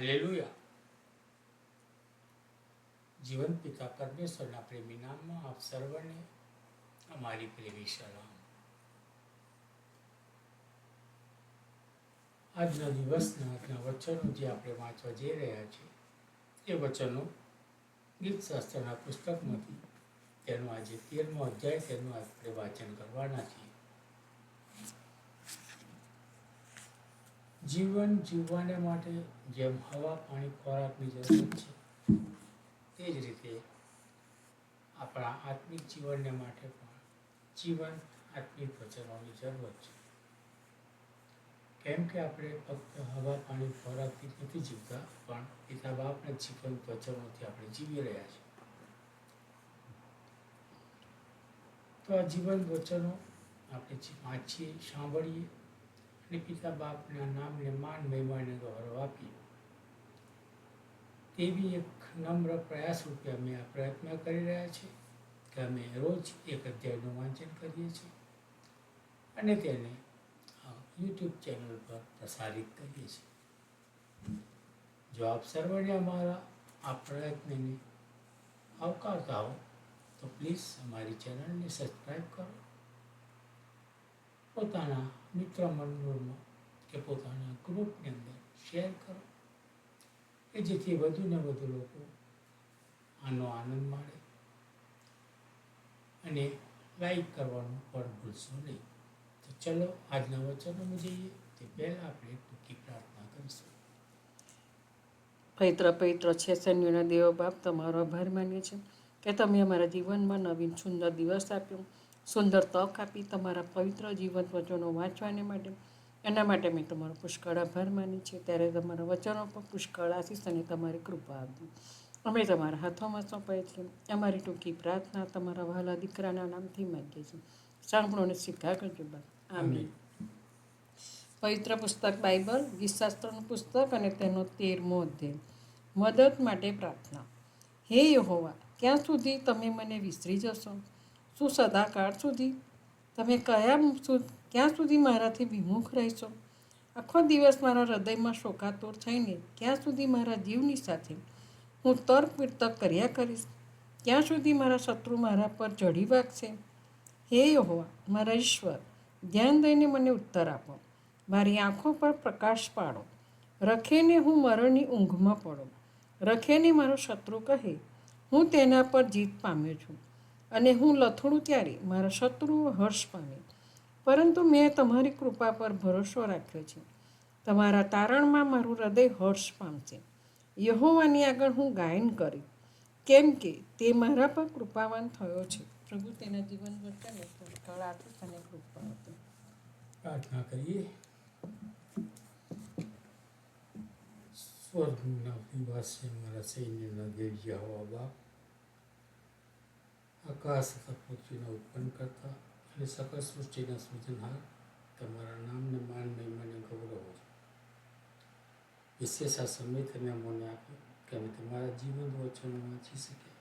Hallelujah જીવન પિતા પરમેશ્વરના પ્રેમી નામમાં આપ સર્વને અમારી પ્રેમી સલામ આજના દિવસના આજના વચનો જે આપણે વાંચવા જઈ રહ્યા છીએ એ વચનો ગીત શાસ્ત્રના પુસ્તકમાંથી તેનો આજે તેરમો અધ્યાય તેનું આપણે વાંચન કરવાના છીએ જીવન જીવવાને માટે જેમ હવા, પાણી, ખોરાકની જરૂરત છે તે જ રીતે આપણા આત્મિક જીવનને માટે પણ જીવન આત્મિક વચનોની જરૂરત છે. કેમ કે આપણે ફક્ત હવા, પાણી, ખોરાકથી નથી જીવતા, પણ પિતા બાપના જીવન વચનોથી આપણે જીવી રહ્યા છીએ. તો આ જીવન વચનો આપણે વાંચીએ, સાંભળીએ અને પિતા બાપના નામને માન મહેમાને ગૌરવ આપીએ તેવી એક નમ્ર પ્રયાસ રૂપે અમે આ પ્રયત્ન કરી રહ્યા છીએ કે અમે રોજ એક અધ્યાયનું વાંચન કરીએ છીએ અને તેને યુટ્યુબ ચેનલ પર પ્રસારિત કરીએ છીએ. જો આપ સર્વને અમારા આ પ્રયત્નને આવકારતા હો, તો પ્લીઝ અમારી ચેનલને સબસ્ક્રાઈબ કરો. પોતાના મિત્ર મંડળમાં કે પોતાના ગ્રુપની અંદર શેર કરો. કે જેથી વધુ ને વધુ લોકો આનો આનંદ માણે અને લાઈક કરવાનું પણ ભૂલશો નહીં. તો ચલો, આજના વચનોમાં જઈએ. તે પહેલાં આપણે ટૂંકી પ્રાર્થના કરીશું. પવિત્ર પવિત્ર છે સૈન્યના દેવ બાપ, તમારો આભાર માનીએ છીએ કે તમે અમારા જીવનમાં નવીન, સુંદર દિવસ આપ્યો. સુંદર તક આપી તમારા પવિત્ર જીવન વચનો વાંચવાને માટે. એના માટે મેં તમારો પુષ્કળ આભાર માની છે. ત્યારે તમારા વચનો પર પુષ્કળ આશીષ અને તમારી કૃપા આપી અમે તમારા હાથોમાં સોંપાય છે. અમારી ટૂંકી પ્રાર્થના તમારા વહાલા દીકરાના નામથી માંગીએ છીએ. સાંભળો અને શીખા કરજો બા. આમીન. પવિત્ર પુસ્તક બાઇબલ ગીતશાસ્ત્રનું પુસ્તક અને તેનો તેરમો અધ્યાય. મદદ માટે પ્રાર્થના. હે યહોવા ક્યાં સુધી તમે મને વિસરી જશો? શું સદાકાળ સુધી? તમે કયા ક્યાં સુધી મારાથી વિમુખ રહેશો? આખો દિવસ મારા હૃદયમાં શોકાતુર થઈને ક્યાં સુધી મારા જીવની સાથે હું તર્ક વિતર્ક કર્યા કરીશ? ક્યાં સુધી મારા શત્રુ મારા પર જડી વાગશે? હે યહોવા, મારા ઈશ્વર, ધ્યાન દઈને મને ઉત્તર આપો. મારી આંખો પર પ્રકાશ પાડો. રખેને હું મરણની ઊંઘમાં પડો. રખેને મારો શત્રુ કહે, હું તેના પર જીત પામ્યો છું. અને હું લથડું ત્યારે, મારા શત્રુઓ હર્ષ પામે. પરંતુ મેં તમારી કૃપા પર ભરોસો રાખ્યો છે. તમારા તારણમાં મારું હૃદય હર્ષ પામશે. યહોવાની આગળ હું ગાયન કરી. કેમ કે તે મારા પર કૃપાવાન થયો છે. પ્રભુ તેના જીવન વર્તને પુષ્કળ આશીષ અને કૃપા હતી. પ્રાર્થના કરીએ. સ્વર્ગના નિવાસી મારા સૈન્યના દેવ્ય હવા બાપ. આકાશ તથા પૃથ્વીને ઉત્પન્ન કરતા અને સકળ સૃષ્ટિના સૃજનહાર તમારા નામને માન મહિમાને ગૌરવ છે વિશેષ આ સમય તમે અમને આપ્યો કે અમે તમારા જીવન વચનો વાંચી શકીએ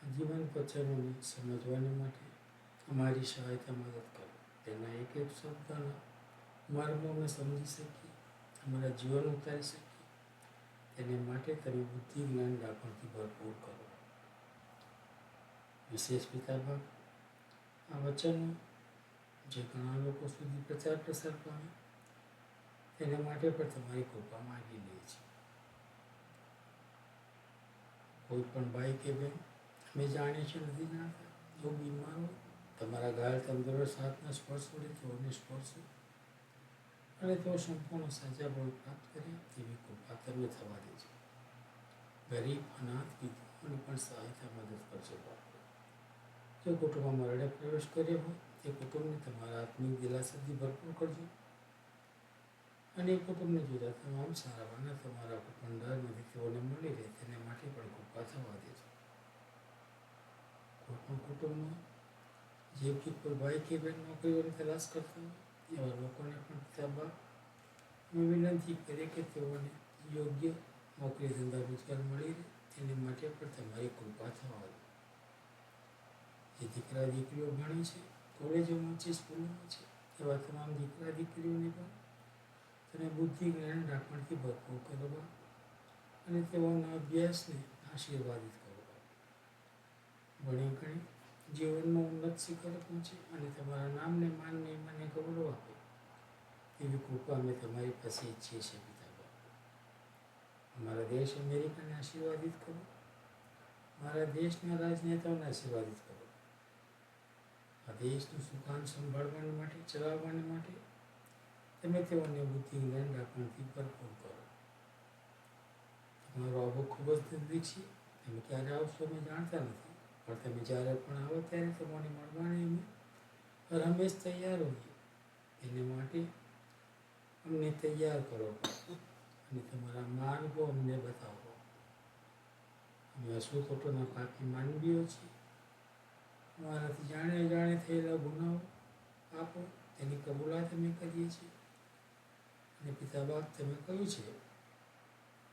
આ જીવન વચનોને સમજવાને માટે અમારી સહાયતા મદદ કરો તેના એક એક શબ્દના મર્મ અમે સમજી શકીએ અમારા જીવન ઉતારી શકીએ તેને માટે તમે બુદ્ધિ જ્ઞાન રાખવાથી ભરપૂર કરો વિશેષ પિતા ભાગ આ વચનો જે ઘણા લોકો સુધી પ્રચાર પ્રસાર પામે એના માટે પણ તમારી કૃપા માગી લે છે. કોઈ પણ ભાઈ કે બેન, અમે જાણીએ છીએ નથી જાણતા, જો બીમાર હોય, તમારા ઘાયલ તંદુરસ્ત હાથના સ્પર્શ વડે તેઓને સ્પર્શો. અને તેઓ સંપૂર્ણ સાજા બળ પ્રાપ્ત કરે, તેવી કૃપા તમે થવા દેજો ગરીબ, અનાથ વિધવાઓને પણ સહાયતા મદદ કરજો જો કુટુંબમાં મરણે પ્રવેશ કર્યો હોય. તે કુટુંબને તમારા આત્મિક દિલાસાથી ભરપૂર કરજો. અને એ કુટુંબને જોતા તમામ સારાવાના તમારા ભંડારમાંથી તેઓને મળી રહે તેના માટે પણ કૃપા થવા દેજો. કોઈપણ કુટુંબમાં જે કે કોઈ ભાઈ કે બહેન નોકરીઓની તલાશ કરતા હોય, એવા લોકોને પણ ત્યારબાદ હું વિનંતી કરીએ કે તેઓને યોગ્ય નોકરી ધંધા રોજગાર મળી રહે. તેને માટે પણ તમારી કૃપા થવા દો. જે દીકરા દીકરીઓ ભણે છે, કોલેજોમાં છે, સ્કૂલોમાં છે, એવા તમામ દીકરા દીકરીઓને પણ તને બુદ્ધિ જ્ઞાન રાખવાથી ભરપૂર કરવા અને તેઓના અભ્યાસને આશીર્વાદિત કરો ભણી ગણી જીવનમાં ઉન્નત શિખર પહોંચે અને તમારા નામને, માનને, મને ગૌરવ આપે. એવી કૃપા અમે તમારી પાસે ઈચ્છીએ છીએ પિતા બાપ. અમારા દેશ અમેરિકાને આશીર્વાદિત કરો. મારા દેશના રાજનેતાઓને આશીર્વાદિત કરો. આ દેશનું સુકાન સંભાળવા માટે ચલાવવા માટે, તમે તેઓને બુદ્ધિ જ્ઞાન રાખવાથી ભરપૂર કરો. તમારો આવો ખૂબ જ નજીક છે. તમે ક્યારે આવશો અમે જાણતા નથી. પણ તમે જ્યારે પણ આવો ત્યારે તમારી મળવાની અમે હંમેશ તૈયાર હોઈએ. એને માટે અમને તૈયાર કરો. અને તમારા માર્ગો અમને બતાવો. અમે અશોકોટોના પાકી માનવીઓ છીએ. અમારાથી જાણે અજાણે થયેલા ગુનાઓ આપો, તેની કબૂલાત અમે કરીએ છીએ. અને પિતા બાપ તમે કહ્યું છે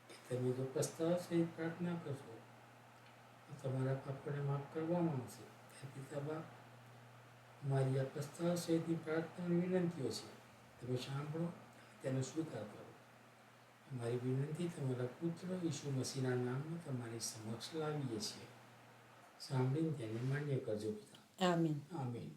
કે તમે જો પસ્તાવ સહિત પ્રાર્થના કરશો, તો તમારા પાપોને માફ કરવામાં આવશે હે પિતા બાપ મારી આ પ્રસ્તાવ સહિતની પ્રાર્થનાની વિનંતીઓ છે. તમે સાંભળો, તેનો સ્વીકાર. કરો મારી વિનંતી, તમારા પુત્ર ઈસુ મસીના નામમાં તમારી સમક્ષ લાવીએ છીએ. સાંભળીને તેને માન્ય કરજો પિતા આમીન આમીન